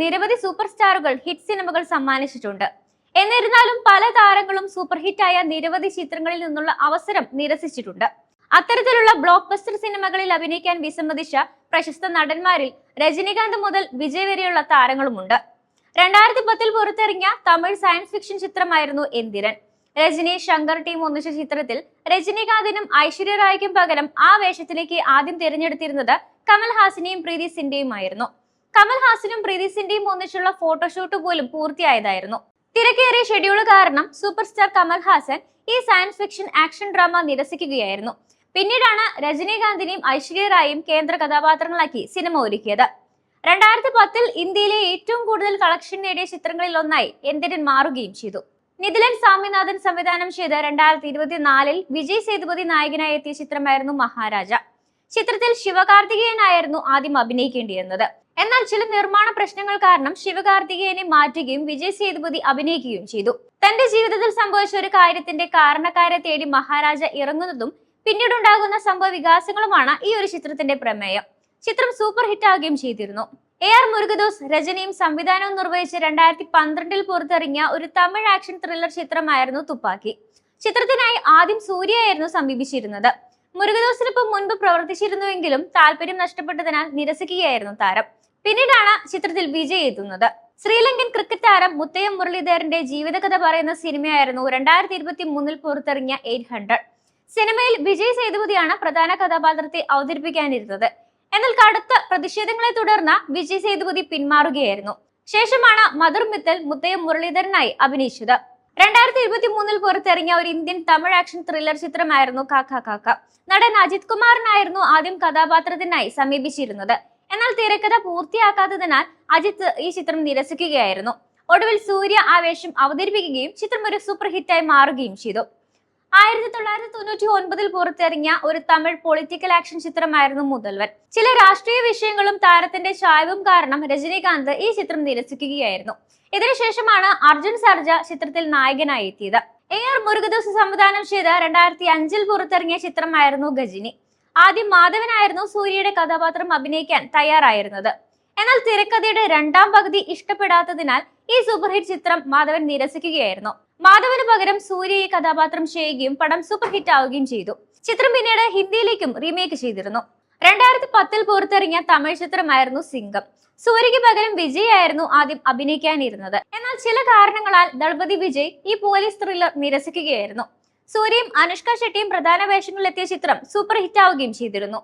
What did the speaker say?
നിരവധി super സ്റ്റാറുകൾ hit സിനിമകൾ സമ്മാനിച്ചിട്ടുണ്ട്. എന്നിരുന്നാലും പല താരങ്ങളും സൂപ്പർ ഹിറ്റായ നിരവധി ചിത്രങ്ങളിൽ നിന്നുള്ള അവസരം നിരസിച്ചിട്ടുണ്ട്. അത്തരത്തിലുള്ള ബ്ലോക്ക് ബസ്റ്റർ സിനിമകളിൽ അഭിനയിക്കാൻ വിസമ്മതിച്ച പ്രശസ്ത നടന്മാരിൽ രജനീകാന്ത് മുതൽ വിജയ് വരെയുള്ള താരങ്ങളുമുണ്ട്. രണ്ടായിരത്തി പത്തിൽ പുറത്തിറങ്ങിയ തമിഴ് സയൻസ് ഫിക്ഷൻ ചിത്രമായിരുന്നു എന്തിരൻ. രജനി ശങ്കർ ടീം ഒന്നിച്ച ചിത്രത്തിൽ രജനീകാന്തിനും ഐശ്വര്യ റായ്ക്കും പകരം ആ വേഷത്തിലേക്ക് ആദ്യം തിരഞ്ഞെടുത്തിരുന്നത് കമൽഹാസിനെയും പ്രീതി സിന്റെയുമായിരുന്നു. കമൽഹാസനും പ്രീതി സിന്റെയും ഒന്നിച്ചുള്ള ഫോട്ടോഷൂട്ട് പോലും പൂർത്തിയായതായിരുന്നു. തിരക്കേറിയ ഷെഡ്യൂൾ കാരണം സൂപ്പർ സ്റ്റാർ കമൽഹാസൻ ഈ സയൻസ് ഫിക്ഷൻ ആക്ഷൻ ഡ്രാമ നിരസിക്കുകയായിരുന്നു. പിന്നീടാണ് രജനീകാന്തിനെയും ഐശ്വര്യ റായും കേന്ദ്ര കഥാപാത്രങ്ങളാക്കി സിനിമ ഒരുക്കിയത്. രണ്ടായിരത്തി പത്തിൽ ഇന്ത്യയിലെ ഏറ്റവും കൂടുതൽ കളക്ഷൻ നേടിയ ചിത്രങ്ങളിൽ ഒന്നായി എന്തിരൻ മാറുകയും ചെയ്തു. നിതിലൻ സ്വാമിനാഥൻ സംവിധാനം ചെയ്ത രണ്ടായിരത്തി ഇരുപത്തിനാലിൽ വിജയ് സേതുപതി നായകനായി എത്തിയ ചിത്രമായിരുന്നു മഹാരാജ. ചിത്രത്തിൽ ശിവകാർത്തികേയനായിരുന്നു ആദ്യം അഭിനയിക്കേണ്ടിയിരുന്നത്. എന്നാൽ ചില നിർമ്മാണ പ്രശ്നങ്ങൾ കാരണം ശിവകാർത്തികേയനെ മാറ്റുകയും വിജയ് സേതുപതി അഭിനയിക്കുകയും ചെയ്തു. തന്റെ ജീവിതത്തിൽ സംഭവിച്ച ഒരു കാര്യത്തിന്റെ കാരണക്കാരെ തേടി മഹാരാജ ഇറങ്ങുന്നതും പിന്നീടുണ്ടാകുന്ന സംഭവ വികാസങ്ങളുമാണ് ഈ ഒരു ചിത്രത്തിന്റെ പ്രമേയം. ചിത്രം സൂപ്പർ ഹിറ്റ് ആകുകയും ചെയ്തിരുന്നു. എ ആർ മുരുകദോസ് രചനയും സംവിധാനവും നിർവഹിച്ച് രണ്ടായിരത്തി പന്ത്രണ്ടിൽ പുറത്തിറങ്ങിയ ഒരു തമിഴ് ആക്ഷൻ ത്രില്ലർ ചിത്രമായിരുന്നു തുപ്പാക്കി. ചിത്രത്തിനായി ആദ്യം സൂര്യയായിരുന്നു സമീപിച്ചിരുന്നത്. മുരുകദോസിനൊപ്പം മുൻപ് പ്രവർത്തിച്ചിരുന്നുവെങ്കിലും താല്പര്യം നഷ്ടപ്പെട്ടതിനാൽ നിരസിക്കുകയായിരുന്നു താരം. പിന്നീടാണ് ചിത്രത്തിൽ വിജയ് എത്തുന്നത്. ശ്രീലങ്കൻ ക്രിക്കറ്റ് താരം മുത്തയ്യം മുരളീധരന്റെ ജീവിതകഥ പറയുന്ന സിനിമയായിരുന്നു രണ്ടായിരത്തി ഇരുപത്തി മൂന്നിൽ പുറത്തിറങ്ങിയ എയ്റ്റ് ഹൺഡ്രഡ്. സിനിമയിൽ വിജയ് സേതുപതിയാണ് പ്രധാന കഥാപാത്രത്തെ അവതരിപ്പിക്കാനിരുന്നത്. എന്നാൽ കടുത്ത പ്രതിഷേധങ്ങളെ തുടർന്ന് വിജയ് സേതുപതി പിന്മാറുകയായിരുന്നു. ശേഷമാണ് മധുർ മിത്തൽ മുത്തയ്യം മുരളീധരനായി അഭിനയിച്ചത്. രണ്ടായിരത്തി ഇരുപത്തി മൂന്നിൽ പുറത്തിറങ്ങിയ ഒരു ഇന്ത്യൻ തമിഴ് ആക്ഷൻ ത്രില്ലർ ചിത്രമായിരുന്നു കാക്ക കാക്ക. നടൻ അജിത് കുമാറിനായിരുന്നു ആദ്യം കഥാപാത്രത്തിനായി സമീപിച്ചിരുന്നത്. എന്നാൽ തിരക്കഥ പൂർത്തിയാക്കാത്തതിനാൽ അജിത്ത് ഈ ചിത്രം നിരസിക്കുകയായിരുന്നു. ഒടുവിൽ സൂര്യ ആ വേഷം അവതരിപ്പിക്കുകയും ചിത്രം ഒരു സൂപ്പർ ഹിറ്റായി മാറുകയും ചെയ്തു. ആയിരത്തി തൊള്ളായിരത്തി തൊണ്ണൂറ്റി ഒൻപതിൽ പുറത്തിറങ്ങിയ ഒരു തമിഴ് പൊളിറ്റിക്കൽ ആക്ഷൻ ചിത്രമായിരുന്നു മുതൽവൻ. ചില രാഷ്ട്രീയ വിഷയങ്ങളും താരത്തിന്റെ ചായവും കാരണം രജനീകാന്ത് ഈ ചിത്രം നിരസിക്കുകയായിരുന്നു. ഇതിനുശേഷമാണ് അർജുൻ സർജ ചിത്രത്തിൽ നായകനായി എത്തിയത്. എ ആർ മുരുകദോസ് സംവിധാനം ചെയ്ത രണ്ടായിരത്തി അഞ്ചിൽ പുറത്തിറങ്ങിയ ചിത്രമായിരുന്നു ഗജിനി. ആദ്യം മാധവനായിരുന്നു സൂര്യയുടെ കഥാപാത്രം അഭിനയിക്കാൻ തയ്യാറായിരുന്നത്. എന്നാൽ തിരക്കഥയുടെ രണ്ടാം പകുതി ഇഷ്ടപ്പെടാത്തതിനാൽ ഈ സൂപ്പർഹിറ്റ് ചിത്രം മാധവൻ നിരസിക്കുകയായിരുന്നു. മാധവന് പകരം സൂര്യ ഈ കഥാപാത്രം ചെയ്യുകയും പടം സൂപ്പർ ഹിറ്റ് ആവുകയും ചെയ്തു. ചിത്രം പിന്നീട് ഹിന്ദിയിലേക്കും റീമേക്ക് ചെയ്തിരുന്നു. രണ്ടായിരത്തി പത്തിൽ പുറത്തിറങ്ങിയ തമിഴ് ചിത്രമായിരുന്നു സിംഗം. സൂര്യയ്ക്ക് പകരം വിജയ് ആയിരുന്നു ആദ്യം അഭിനയിക്കാനിരുന്നത്. എന്നാൽ ചില കാരണങ്ങളാൽ ദളപതി വിജയ് ഈ പോലീസ് ത്രില്ലർ നിരസിക്കുകയായിരുന്നു. സൂര്യയും അനുഷ്ക ഷെട്ടിയും പ്രധാന വേഷങ്ങളിലെത്തിയ ചിത്രം സൂപ്പർ ഹിറ്റ് ആവുകയും ചെയ്തിരുന്നു.